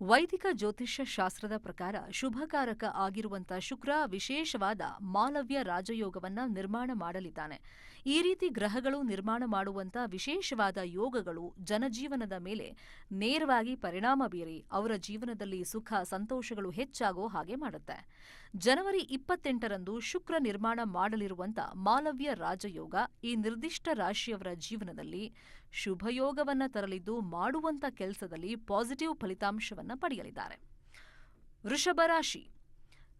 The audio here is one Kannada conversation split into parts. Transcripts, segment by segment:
ವೈದಿಕ ಜ್ಯೋತಿಷ್ಯ ಶಾಸ್ತ್ರದ ಪ್ರಕಾರ ಶುಭಕಾರಕ ಆಗಿರುವಂಥ ಶುಕ್ರ ವಿಶೇಷವಾದ ಮಾಲವ್ಯ ರಾಜಯೋಗವನ್ನ ನಿರ್ಮಾಣ ಮಾಡಲಿದ್ದಾನೆ. ಈ ರೀತಿ ಗ್ರಹಗಳು ನಿರ್ಮಾಣ ಮಾಡುವಂತ ವಿಶೇಷವಾದ ಯೋಗಗಳು ಜನಜೀವನದ ಮೇಲೆ ನೇರವಾಗಿ ಪರಿಣಾಮ ಬೀರಿ ಅವರ ಜೀವನದಲ್ಲಿ ಸುಖ, ಸಂತೋಷಗಳು ಹೆಚ್ಚಾಗೋ ಹಾಗೆ ಮಾಡುತ್ತೆ. ಜನವರಿ ಇಪ್ಪತ್ತೆಂಟರಂದು ಶುಕ್ರ ನಿರ್ಮಾಣ ಮಾಡಲಿರುವಂಥ ಮಾಲವ್ಯ ರಾಜಯೋಗ ಈ ನಿರ್ದಿಷ್ಟ ರಾಶಿಯವರ ಜೀವನದಲ್ಲಿ ಶುಭಯೋಗವನ್ನ ತರಲಿದ್ದು ಮಾಡುವಂಥ ಕೆಲಸದಲ್ಲಿ ಪಾಸಿಟಿವ್ ಫಲಿತಾಂಶವನ್ನ ಪಡೆಯಲಿದ್ದಾರೆ. ವೃಷಭ ರಾಶಿ.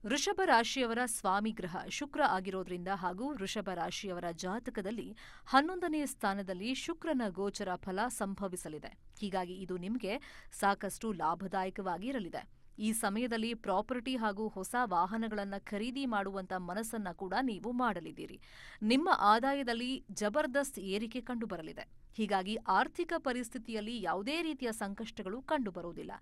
ವೃಷಭ ರಾಶಿಯವರ ಸ್ವಾಮಿ ಗ್ರಹ ಶುಕ್ರ ಆಗಿರೋದ್ರಿಂದ ಹಾಗೂ ವೃಷಭ ರಾಶಿಯವರ ಜಾತಕದಲ್ಲಿ ಹನ್ನೊಂದನೇ ಸ್ಥಾನದಲ್ಲಿ ಶುಕ್ರನ ಗೋಚರ ಫಲ ಸಂಭವಿಸಲಿದೆ. ಹೀಗಾಗಿ ಇದು ನಿಮಗೆ ಸಾಕಷ್ಟು ಲಾಭದಾಯಕವಾಗಿರಲಿದೆ. ಈ ಸಮಯದಲ್ಲಿ ಪ್ರಾಪರ್ಟಿ ಹಾಗೂ ಹೊಸ ವಾಹನಗಳನ್ನು ಖರೀದಿ ಮಾಡುವಂತ ಮನಸ್ಸನ್ನ ಕೂಡ ನೀವು ಮಾಡಲಿದ್ದೀರಿ. ನಿಮ್ಮ ಆದಾಯದಲ್ಲಿ ಜಬರ್ದಸ್ತ್ ಏರಿಕೆ ಕಂಡುಬರಲಿದೆ. ಹೀಗಾಗಿ ಆರ್ಥಿಕ ಪರಿಸ್ಥಿತಿಯಲ್ಲಿ ಯಾವುದೇ ರೀತಿಯ ಸಂಕಷ್ಟಗಳು ಕಂಡುಬರುವುದಿಲ್ಲ.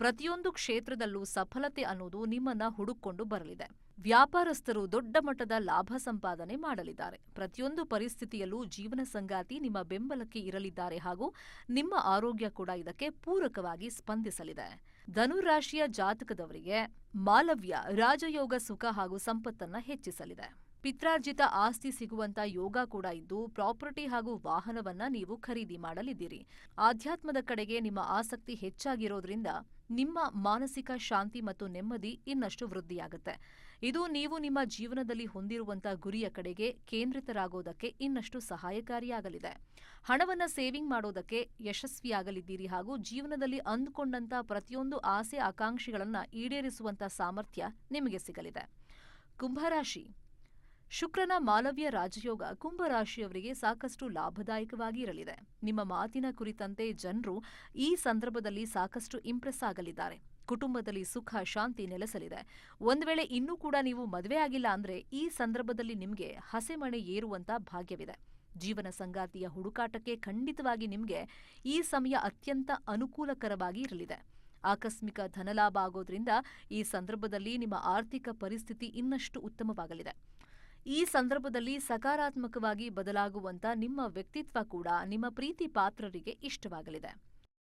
ಪ್ರತಿಯೊಂದು ಕ್ಷೇತ್ರದಲ್ಲೂ ಸಫಲತೆ ಅನ್ನೋದು ನಿಮ್ಮನ್ನ ಹುಡುಕೊಂಡು ಬರಲಿದೆ. ವ್ಯಾಪಾರಸ್ಥರು ದೊಡ್ಡ ಮಟ್ಟದ ಲಾಭ ಸಂಪಾದನೆ ಮಾಡಲಿದ್ದಾರೆ. ಪ್ರತಿಯೊಂದು ಪರಿಸ್ಥಿತಿಯಲ್ಲೂ ಜೀವನ ಸಂಗಾತಿ ನಿಮ್ಮ ಬೆಂಬಲಕ್ಕೆ ಇರಲಿದ್ದಾರೆ ಹಾಗೂ ನಿಮ್ಮ ಆರೋಗ್ಯ ಕೂಡ ಇದಕ್ಕೆ ಪೂರಕವಾಗಿ ಸ್ಪಂದಿಸಲಿದೆ. ಧನುರಾಶಿಯ ಜಾತಕದವರಿಗೆ ಮಾಲವ್ಯ ರಾಜಯೋಗ ಸುಖ ಹಾಗೂ ಸಂಪತ್ತನ್ನ ಹೆಚ್ಚಿಸಲಿದೆ. ಪಿತ್ರಾರ್ಜಿತ ಆಸ್ತಿ ಸಿಗುವಂತ ಯೋಗ ಕೂಡ ಇದ್ದು, ಪ್ರಾಪರ್ಟಿ ಹಾಗೂ ವಾಹನವನ್ನ ನೀವು ಖರೀದಿ ಮಾಡಲಿದ್ದೀರಿ. ಆಧ್ಯಾತ್ಮದ ಕಡೆಗೆ ನಿಮ್ಮ ಆಸಕ್ತಿ ಹೆಚ್ಚಾಗಿರೋದ್ರಿಂದ ನಿಮ್ಮ ಮಾನಸಿಕ ಶಾಂತಿ ಮತ್ತು ನೆಮ್ಮದಿ ಇನ್ನಷ್ಟು ವೃದ್ಧಿಯಾಗುತ್ತೆ. ಇದು ನೀವು ನಿಮ್ಮ ಜೀವನದಲ್ಲಿ ಹೊಂದಿರುವಂತ ಗುರಿಯ ಕಡೆಗೆ ಕೇಂದ್ರಿತರಾಗೋದಕ್ಕೆ ಇನ್ನಷ್ಟು ಸಹಾಯಕಾರಿಯಾಗಲಿದೆ. ಹಣವನ್ನ ಸೇವಿಂಗ್ ಮಾಡೋದಕ್ಕೆ ಯಶಸ್ವಿಯಾಗಲಿದ್ದೀರಿ ಹಾಗೂ ಜೀವನದಲ್ಲಿ ಅಂದುಕೊಂಡಂತ ಪ್ರತಿಯೊಂದು ಆಸೆ ಆಕಾಂಕ್ಷೆಗಳನ್ನ ಈಡೇರಿಸುವಂತ ಸಾಮರ್ಥ್ಯ ನಿಮಗೆ ಸಿಗಲಿದೆ. ಕುಂಭರಾಶಿ ಶುಕ್ರನ ಮಾಲವ್ಯ ರಾಜಯೋಗ ಕುಂಭರಾಶಿಯವರಿಗೆ ಸಾಕಷ್ಟು ಲಾಭದಾಯಕವಾಗಿ ಇರಲಿದೆ ನಿಮ್ಮ ಮಾತಿನ ಕುರಿತಂತೆ ಜನರು ಈ ಸಂದರ್ಭದಲ್ಲಿ ಸಾಕಷ್ಟು ಇಂಪ್ರೆಸ್ ಆಗಲಿದ್ದಾರೆ. ಕುಟುಂಬದಲ್ಲಿ ಸುಖ, ಶಾಂತಿ ನೆಲೆಸಲಿದೆ. ಒಂದು ವೇಳೆ ಇನ್ನೂ ಕೂಡ ನೀವು ಮದುವೆ ಆಗಿಲ್ಲ ಅಂದ್ರೆ ಈ ಸಂದರ್ಭದಲ್ಲಿ ನಿಮಗೆ ಹಸೆಮಣೆ ಏರುವಂತ ಭಾಗ್ಯವಿದೆ. ಜೀವನ ಸಂಗಾತಿಯ ಹುಡುಕಾಟಕ್ಕೆ ಖಂಡಿತವಾಗಿ ನಿಮಗೆ ಈ ಸಮಯ ಅತ್ಯಂತ ಅನುಕೂಲಕರವಾಗಿ ಇರಲಿದೆ. ಆಕಸ್ಮಿಕ ಧನಲಾಭ ಆಗೋದ್ರಿಂದ ಈ ಸಂದರ್ಭದಲ್ಲಿ ನಿಮ್ಮ ಆರ್ಥಿಕ ಪರಿಸ್ಥಿತಿ ಇನ್ನಷ್ಟು ಉತ್ತಮವಾಗಲಿದೆ. ಈ ಸಂದರ್ಭದಲ್ಲಿ ಸಕಾರಾತ್ಮಕವಾಗಿ ಬದಲಾಗುವಂತ ನಿಮ್ಮ ವ್ಯಕ್ತಿತ್ವ ಕೂಡ ನಿಮ್ಮ ಪ್ರೀತಿ ಪಾತ್ರರಿಗೆ ಇಷ್ಟವಾಗಲಿದೆ.